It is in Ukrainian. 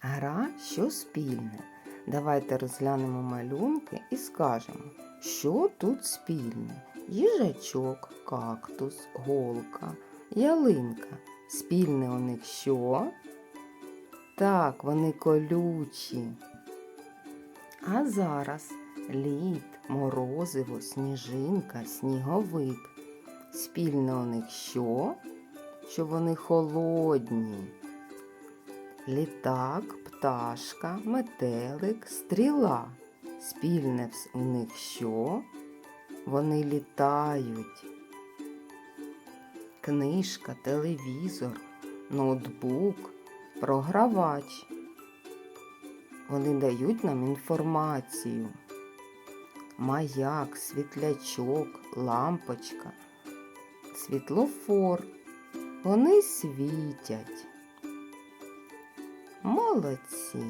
Гра що спільне. Давайте розглянемо малюнки і скажемо, що тут спільне. Їжачок, кактус, голка, ялинка. Спільне у них що? Так, вони колючі. А зараз лід, морозиво, сніжинка, сніговик. Спільне у них що? Що вони холодні. Літак, пташка, метелик, стріла. Спільне у них що? Вони літають. Книжка, телевізор, ноутбук, програвач. Вони дають нам інформацію. Маяк, світлячок, лампочка, світлофор. Вони світять. Молодці.